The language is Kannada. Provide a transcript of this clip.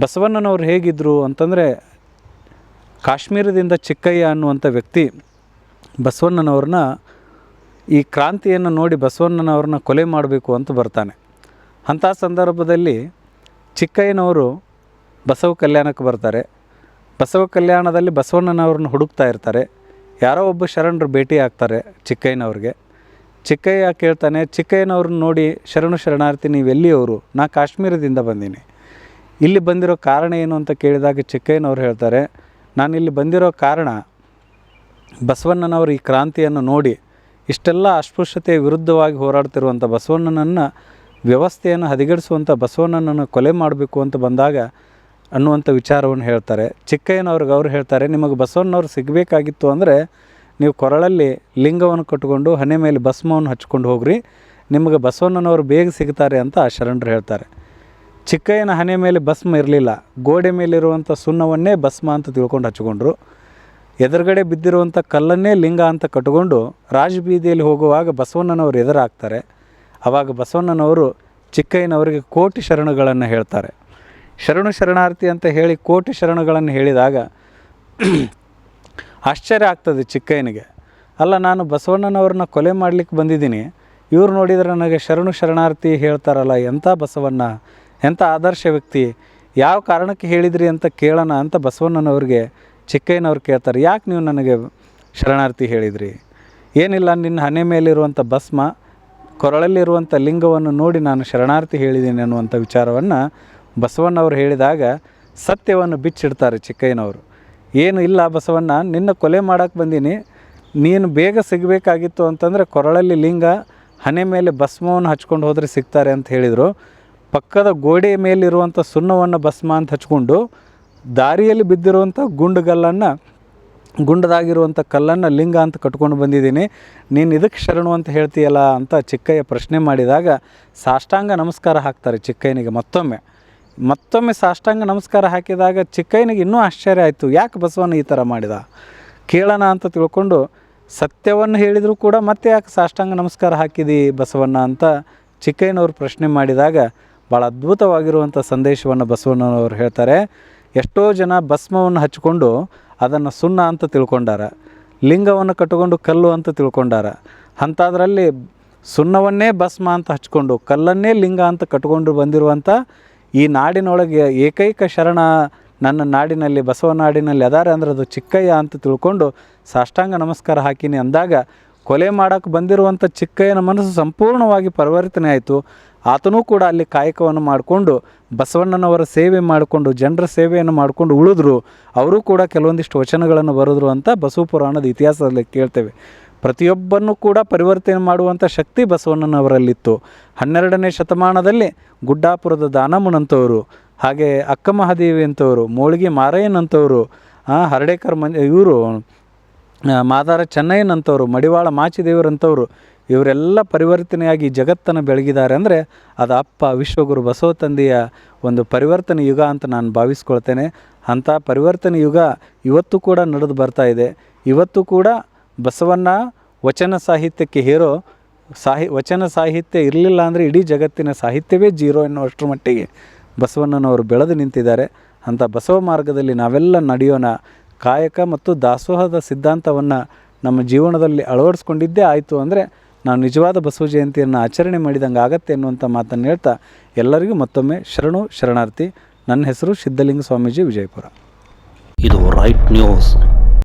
ಬಸವಣ್ಣನವ್ರು ಹೇಗಿದ್ದರು ಅಂತಂದರೆ, ಕಾಶ್ಮೀರದಿಂದ ಚಿಕ್ಕಯ್ಯ ಅನ್ನುವಂಥ ವ್ಯಕ್ತಿ ಬಸವಣ್ಣನವ್ರನ್ನ ಈ ಕ್ರಾಂತಿಯನ್ನು ನೋಡಿ ಬಸವಣ್ಣನವ್ರನ್ನ ಕೊಲೆ ಮಾಡಬೇಕು ಅಂತ ಬರ್ತಾನೆ. ಅಂಥ ಸಂದರ್ಭದಲ್ಲಿ ಚಿಕ್ಕಯ್ಯನವರು ಬಸವ ಕಲ್ಯಾಣಕ್ಕೆ ಬರ್ತಾರೆ. ಬಸವ ಕಲ್ಯಾಣದಲ್ಲಿ ಬಸವಣ್ಣನವ್ರನ್ನ ಹುಡುಕ್ತಾ ಇರ್ತಾರೆ. ಯಾರೋ ಒಬ್ಬ ಶರಣರು ಭೇಟಿ ಆಗ್ತಾರೆ ಚಿಕ್ಕಯ್ಯನವ್ರಿಗೆ. ಚಿಕ್ಕಯ್ಯ ಕೇಳ್ತಾನೆ, ಚಿಕ್ಕಯ್ಯನವ್ರನ್ನ ನೋಡಿ ಶರಣು ಶರಣಾರ್ಥಿ ನೀವು ಎಲ್ಲಿಯವರು ನಾ ಕಾಶ್ಮೀರದಿಂದ ಬಂದೀನಿ. ಇಲ್ಲಿ ಬಂದಿರೋ ಕಾರಣ ಏನು ಅಂತ ಕೇಳಿದಾಗ ಚಿಕ್ಕಯ್ಯನವ್ರು ಹೇಳ್ತಾರೆ, ನಾನು ಇಲ್ಲಿ ಬಂದಿರೋ ಕಾರಣ ಬಸವಣ್ಣನವರು ಈ ಕ್ರಾಂತಿಯನ್ನು ನೋಡಿ ಇಷ್ಟೆಲ್ಲ ಅಸ್ಪೃಶ್ಯತೆಯ ವಿರುದ್ಧವಾಗಿ ಹೋರಾಡ್ತಿರುವಂಥ ಬಸವಣ್ಣನನ್ನು, ವ್ಯವಸ್ಥೆಯನ್ನು ಹದಗೆಡಿಸುವಂಥ ಬಸವಣ್ಣನನ್ನು ಕೊಲೆ ಮಾಡಬೇಕು ಅಂತ ಬಂದಾಗ ಅನ್ನುವಂಥ ವಿಚಾರವನ್ನು ಹೇಳ್ತಾರೆ. ಚಿಕ್ಕಯ್ಯನವ್ರಿಗೆ ಅವ್ರು ಹೇಳ್ತಾರೆ, ನಿಮಗೆ ಬಸವಣ್ಣವ್ರು ಸಿಗಬೇಕಾಗಿತ್ತು ಅಂದರೆ ನೀವು ಕೊರಳಲ್ಲಿ ಲಿಂಗವನ್ನು ಕಟ್ಟಿಕೊಂಡು ಹಣೆ ಮೇಲೆ ಭಸ್ಮವನ್ನು ಹಚ್ಕೊಂಡು ಹೋಗ್ರಿ, ನಿಮಗೆ ಬಸವಣ್ಣನವರು ಬೇಗ ಸಿಗ್ತಾರೆ ಅಂತ ಆ ಶರಣರು ಹೇಳ್ತಾರೆ. ಚಿಕ್ಕಯ್ಯನ ಹಣೆ ಮೇಲೆ ಭಸ್ಮ ಇರಲಿಲ್ಲ. ಗೋಡೆ ಮೇಲಿರುವಂಥ ಸುಣ್ಣವನ್ನೇ ಭಸ್ಮ ಅಂತ ತಿಳ್ಕೊಂಡು ಹಚ್ಕೊಂಡ್ರು ಎದುರುಗಡೆ ಬಿದ್ದಿರುವಂಥ ಕಲ್ಲನ್ನೇ ಲಿಂಗ ಅಂತ ಕಟ್ಟಿಕೊಂಡು ರಾಜಬೀದಿಯಲ್ಲಿ ಹೋಗುವಾಗ ಬಸವಣ್ಣನವರು ಎದುರಾಗ್ತಾರೆ. ಆವಾಗ ಬಸವಣ್ಣನವರು ಚಿಕ್ಕಯ್ಯನವರಿಗೆ ಕೋಟಿ ಶರಣಗಳನ್ನು ಹೇಳ್ತಾರೆ. ಶರಣು ಶರಣಾರ್ಥಿ ಅಂತ ಹೇಳಿ ಕೋಟಿ ಶರಣಗಳನ್ನು ಹೇಳಿದಾಗ ಆಶ್ಚರ್ಯ ಆಗ್ತದೆ ಚಿಕ್ಕಯ್ಯನಿಗೆ. ಅಲ್ಲ, ನಾನು ಬಸವಣ್ಣನವ್ರನ್ನ ಕೊಲೆ ಮಾಡಲಿಕ್ಕೆ ಬಂದಿದ್ದೀನಿ. ಇವ್ರು ನೋಡಿದರೆ ನನಗೆ ಶರಣು ಶರಣಾರ್ಥಿ ಹೇಳ್ತಾರಲ್ಲ ಎಂಥ ಬಸವಣ್ಣ? ಎಂಥ ಆದರ್ಶ ವ್ಯಕ್ತಿ, ಯಾವ ಕಾರಣಕ್ಕೆ ಹೇಳಿದ್ರಿ ಅಂತ ಕೇಳೋಣ ಅಂತ ಬಸವಣ್ಣನವ್ರಿಗೆ ಚಿಕ್ಕಯ್ಯನವ್ರು ಕೇಳ್ತಾರೆ. ಯಾಕೆ ನೀವು ನನಗೆ ಶರಣಾರ್ಥಿ ಹೇಳಿದ್ರಿ? ಏನಿಲ್ಲ, ನಿನ್ನ ಹಣೆ ಮೇಲಿರುವಂಥ ಭಸ್ಮ, ಕೊರಳಲ್ಲಿರುವಂಥ ಲಿಂಗವನ್ನು ನೋಡಿ ನಾನು ಶರಣಾರ್ಥಿ ಹೇಳಿದ್ದೀನಿ ಅನ್ನುವಂಥ ವಿಚಾರವನ್ನು ಬಸವಣ್ಣವ್ರು ಹೇಳಿದಾಗ ಸತ್ಯವನ್ನು ಬಿಚ್ಚಿಡ್ತಾರೆ ಚಿಕ್ಕಯ್ಯನವರು. ಏನು ಇಲ್ಲ ಬಸವಣ್ಣ, ನಿನ್ನ ಕೊಲೆ ಮಾಡೋಕ್ಕೆ ಬಂದೀನಿ. ನೀನು ಬೇಗ ಸಿಗಬೇಕಾಗಿತ್ತು ಅಂತಂದರೆ ಕೊರಳಲ್ಲಿ ಲಿಂಗ, ಹಣೆ ಮೇಲೆ ಭಸ್ಮವನ್ನು ಹಚ್ಕೊಂಡು ಹೋದರೆ ಸಿಗ್ತಾರೆ ಅಂತ ಹೇಳಿದರು. ಪಕ್ಕದ ಗೋಡೆಯ ಮೇಲಿರುವಂಥ ಸುಣ್ಣವನ್ನು ಭಸ್ಮ ಅಂತ ಹಚ್ಕೊಂಡು ದಾರಿಯಲ್ಲಿ ಬಿದ್ದಿರುವಂಥ ಗುಂಡುಗಲ್ಲನ್ನು, ಗುಂಡದಾಗಿರುವಂಥ ಕಲ್ಲನ್ನು ಲಿಂಗ ಅಂತ ಕಟ್ಕೊಂಡು ಬಂದಿದ್ದೀನಿ. ನೀನು ಇದಕ್ಕೆ ಶರಣು ಅಂತ ಹೇಳ್ತೀಯಲ್ಲ ಅಂತ ಚಿಕ್ಕಯ್ಯ ಪ್ರಶ್ನೆ ಮಾಡಿದಾಗ ಸಾಷ್ಟಾಂಗ ನಮಸ್ಕಾರ ಹಾಕ್ತಾರೆ ಚಿಕ್ಕಯ್ಯನಿಗೆ ಮತ್ತೊಮ್ಮೆ. ಮತ್ತೊಮ್ಮೆ ಸಾಷ್ಟಾಂಗ ನಮಸ್ಕಾರ ಹಾಕಿದಾಗ ಚಿಕ್ಕಯ್ಯನಿಗೆ ಇನ್ನೂ ಆಶ್ಚರ್ಯ ಆಯಿತು, ಯಾಕೆ ಬಸವಣ್ಣ ಈ ಥರ ಮಾಡಿದ? ಕೇಳೋಣ ಅಂತ ತಿಳ್ಕೊಂಡು ಸತ್ಯವನ್ನು ಹೇಳಿದರೂ ಕೂಡ ಮತ್ತೆ ಯಾಕೆ ಸಾಷ್ಟಾಂಗ ನಮಸ್ಕಾರ ಹಾಕಿದಿ ಬಸವಣ್ಣ ಅಂತ ಚಿಕ್ಕಯ್ಯನವರು ಪ್ರಶ್ನೆ ಮಾಡಿದಾಗ ಭಾಳ ಅದ್ಭುತವಾಗಿರುವಂಥ ಸಂದೇಶವನ್ನು ಬಸವಣ್ಣನವರು ಹೇಳ್ತಾರೆ. ಎಷ್ಟೋ ಜನ ಭಸ್ಮವನ್ನು ಹಚ್ಕೊಂಡು ಅದನ್ನು ಸುಣ್ಣ ಅಂತ ತಿಳ್ಕೊಂಡಾರ, ಲಿಂಗವನ್ನು ಕಟ್ಟಿಕೊಂಡು ಕಲ್ಲು ಅಂತ ತಿಳ್ಕೊಂಡಾರ, ಅಂಥದ್ರಲ್ಲಿ ಸುಣ್ಣವನ್ನೇ ಭಸ್ಮ ಅಂತ ಹಚ್ಕೊಂಡು ಕಲ್ಲನ್ನೇ ಲಿಂಗ ಅಂತ ಕಟ್ಕೊಂಡು ಬಂದಿರುವಂಥ ಈ ನಾಡಿನೊಳಗೆ ಏಕೈಕ ಶರಣ ನನ್ನ ನಾಡಿನಲ್ಲಿ, ಬಸವ ನಾಡಿನಲ್ಲಿ ಅದಾರೆ ಅಂದ್ರೆ ಅದು ಚಿಕ್ಕಯ್ಯ ಅಂತ ತಿಳ್ಕೊಂಡು ಸಾಷ್ಟಾಂಗ ನಮಸ್ಕಾರ ಹಾಕಿನಿ ಅಂದಾಗ ಕೊಲೆ ಮಾಡೋಕ್ಕೆ ಬಂದಿರುವಂಥ ಚಿಕ್ಕಯ್ಯನ ಮನಸ್ಸು ಸಂಪೂರ್ಣವಾಗಿ ಪರಿವರ್ತನೆ ಆಯಿತು. ಆತನೂ ಕೂಡ ಅಲ್ಲಿ ಕಾಯಕವನ್ನು ಮಾಡಿಕೊಂಡು, ಬಸವಣ್ಣನವರ ಸೇವೆ ಮಾಡಿಕೊಂಡು, ಜನರ ಸೇವೆಯನ್ನು ಮಾಡಿಕೊಂಡು ಉಳಿದ್ರು. ಅವರು ಕೂಡ ಕೆಲವೊಂದಿಷ್ಟು ವಚನಗಳನ್ನು ಬರೆದ್ರು ಅಂತ ಬಸವ ಪುರಾಣದ ಇತಿಹಾಸದಲ್ಲಿ ಕೇಳ್ತೇವೆ. ಪ್ರತಿಯೊಬ್ಬರನ್ನು ಕೂಡ ಪರಿವರ್ತನೆ ಮಾಡುವಂಥ ಶಕ್ತಿ ಬಸವಣ್ಣನವರಲ್ಲಿತ್ತು. ಹನ್ನೆರಡನೇ ಶತಮಾನದಲ್ಲಿ ಗುಡ್ಡಾಪುರದ ದಾನಮ್ಮನಂಥವರು, ಹಾಗೆ ಅಕ್ಕಮಹಾದೇವಿ ಅಂತವರು ಮೋಳಿಗೆ ಮಾರಯ್ಯನಂಥವರು ಹರಡೇಕರ್ ಮಂಜ ಇವರು ಮಾದಾರ ಚೆನ್ನಯ್ಯನಂಥವ್ರು ಮಡಿವಾಳ ಮಾಚಿದೇವರಂಥವ್ರು ಇವರೆಲ್ಲ ಪರಿವರ್ತನೆಯಾಗಿ ಜಗತ್ತನ್ನು ಬೆಳಗಿದ್ದಾರೆ ಅಂದರೆ ಅದು ಅಪ್ಪ ವಿಶ್ವಗುರು ಬಸವ ತಂದೆಯ ಒಂದು ಪರಿವರ್ತನೆ ಯುಗ ಅಂತ ನಾನು ಭಾವಿಸ್ಕೊಳ್ತೇನೆ. ಅಂಥ ಪರಿವರ್ತನೆ ಯುಗ ಇವತ್ತು ಕೂಡ ನಡೆದು ಬರ್ತಾ ಇದೆ. ಇವತ್ತು ಕೂಡ ಬಸವಣ್ಣ ವಚನ ಸಾಹಿತ್ಯಕ್ಕೆ ಹೇರೋ ಸಾಹಿ, ವಚನ ಸಾಹಿತ್ಯ ಇರಲಿಲ್ಲ ಅಂದರೆ ಇಡೀ ಜಗತ್ತಿನ ಸಾಹಿತ್ಯವೇ ಜೀರೋ ಎನ್ನುವಷ್ಟರ ಮಟ್ಟಿಗೆ ಬಸವಣ್ಣನವರು ಬೆಳೆದು ನಿಂತಿದ್ದಾರೆ. ಅಂಥ ಬಸವ ಮಾರ್ಗದಲ್ಲಿ ನಾವೆಲ್ಲ ನಡೆಯೋಣ. ಕಾಯಕ ಮತ್ತು ದಾಸೋಹದ ಸಿದ್ಧಾಂತವನ್ನು ನಮ್ಮ ಜೀವನದಲ್ಲಿ ಅಳವಡಿಸ್ಕೊಂಡಿದ್ದೇ ಆಯಿತು ಅಂದರೆ ನಾವು ನಿಜವಾದ ಬಸವ ಜಯಂತಿಯನ್ನು ಆಚರಣೆ ಮಾಡಿದಂಗೆ ಆಗತ್ತೆ ಅನ್ನುವಂಥ ಮಾತನ್ನು ಹೇಳ್ತಾ ಎಲ್ಲರಿಗೂ ಮತ್ತೊಮ್ಮೆ ಶರಣು, ಶರಣಾರ್ಥಿ. ನನ್ನ ಹೆಸರು ಸಿದ್ಧಲಿಂಗ ಸ್ವಾಮೀಜಿ ವಿಜಯಪುರ. ಇದು ರೈಟ್ ನ್ಯೂಸ್